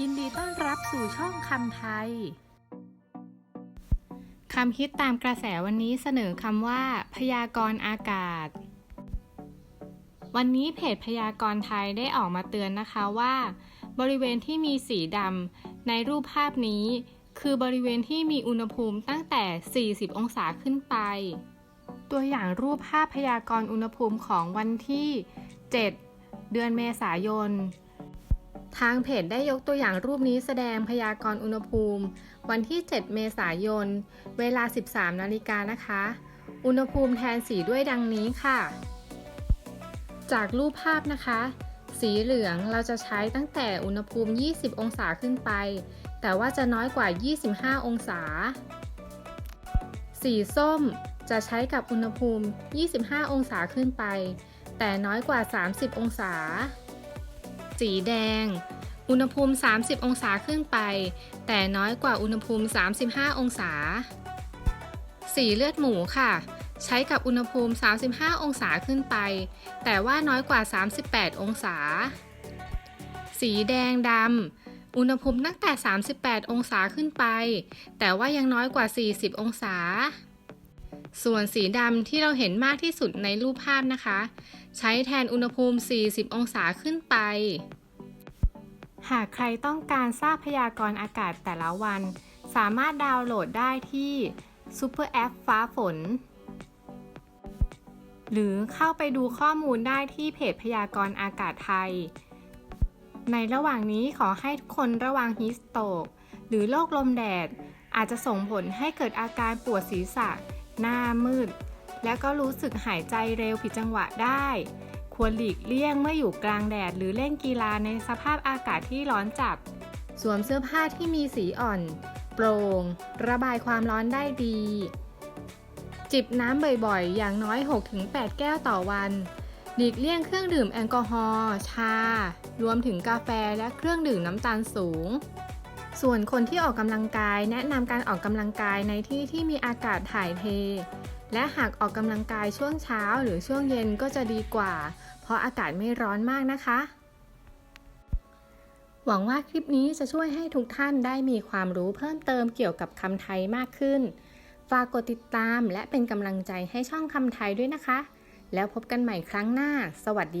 ยินดีต้อนรับสู่ช่องคำไทย คำคิดตามกระแสวันนี้เสนอคำว่า พยากรณ์อากาศ วันนี้เพจพยากรณ์ไทยได้ออกมาเตือนนะคะว่า บริเวณที่มีสีดำในรูปภาพนี้ คือบริเวณที่มีอุณหภูมิตั้งแต่ 40 องศาขึ้นไป ตัวอย่างรูปภาพพยากรณ์อุณหภูมิของวันที่ 7 เดือนเมษายน ทางเพจได้ยกตัวอย่างรูปนี้แสดงพยากรณ์อุณหภูมิ วันที่ 7 เมษายน เวลา 13 นาฬิกานะคะ อุณหภูมิแทนสีด้วยดังนี้ค่ะ จากรูปภาพนะคะ สีเหลืองเราจะใช้ตั้งแต่อุณหภูมิ 20 องศาขึ้นไป แต่ว่าจะน้อยกว่า 25 องศา สีส้มจะใช้กับอุณหภูมิ 25 องศาขึ้นไป แต่น้อยกว่า 30 องศา สีแดง อุณหภูมิ 30 องศาขึ้นไป แต่น้อยกว่าอุณหภูมิ 35 องศา สีเลือดหมูค่ะ ใช้กับอุณหภูมิ 35 องศาขึ้นไป แต่ว่าน้อยกว่า 38 องศา สีแดงดำ อุณหภูมิตั้งแต่ 38 องศาขึ้นไป แต่ว่ายังน้อยกว่า 40 องศาส่วนสีดำที่เราเห็นมากที่สุดในรูปภาพนะคะ ใช้แทนอุณหภูมิ 40 องศาขึ้นไป หากใครต้องการทราบพยากรณ์อากาศแต่ละวัน สามารถดาวน์โหลดได้ที่ Super App ฟ้าฝน หรือเข้าไปดูข้อมูลได้ที่เพจพยากรณ์อากาศไทย ในระหว่างนี้ขอให้ทุกคนระวังฮิสโตก หรือโรคลมแดด อาจจะส่งผลให้เกิดอาการปวดศีรษะ หน้ามืด และก็รู้สึกหายใจเร็วผิดจังหวะได้ ควรหลีกเลี่ยงเมื่ออยู่กลางแดด หรือเล่นกีฬาในสภาพอากาศที่ร้อนจัด สวมเสื้อผ้าที่มีสีอ่อน โปร่ง ระบายความร้อนได้ดี จิบน้ำบ่อยๆ อย่างน้อย 6-8 แก้วต่อวัน หลีกเลี่ยงเครื่องดื่มแอลกอฮอล์ ชา รวมถึงกาแฟและเครื่องดื่มน้ำตาลสูง ส่วนคนที่ออกกำลังกายแนะนำการออกกำลังกายในที่ที่มีอากาศถ่ายเท และหากออกกำลังกายช่วงเช้าหรือช่วงเย็นก็จะดีกว่า เพราะอากาศไม่ร้อนมากนะคะ หวังว่าคลิปนี้จะช่วยให้ทุกท่านได้มีความรู้เพิ่มเติมเกี่ยวกับคำไทยมากขึ้น ฝากกดติดตามและเป็นกำลังใจให้ช่องคำไทยด้วยนะคะ แล้วพบกันใหม่ครั้งหน้า สวัสดี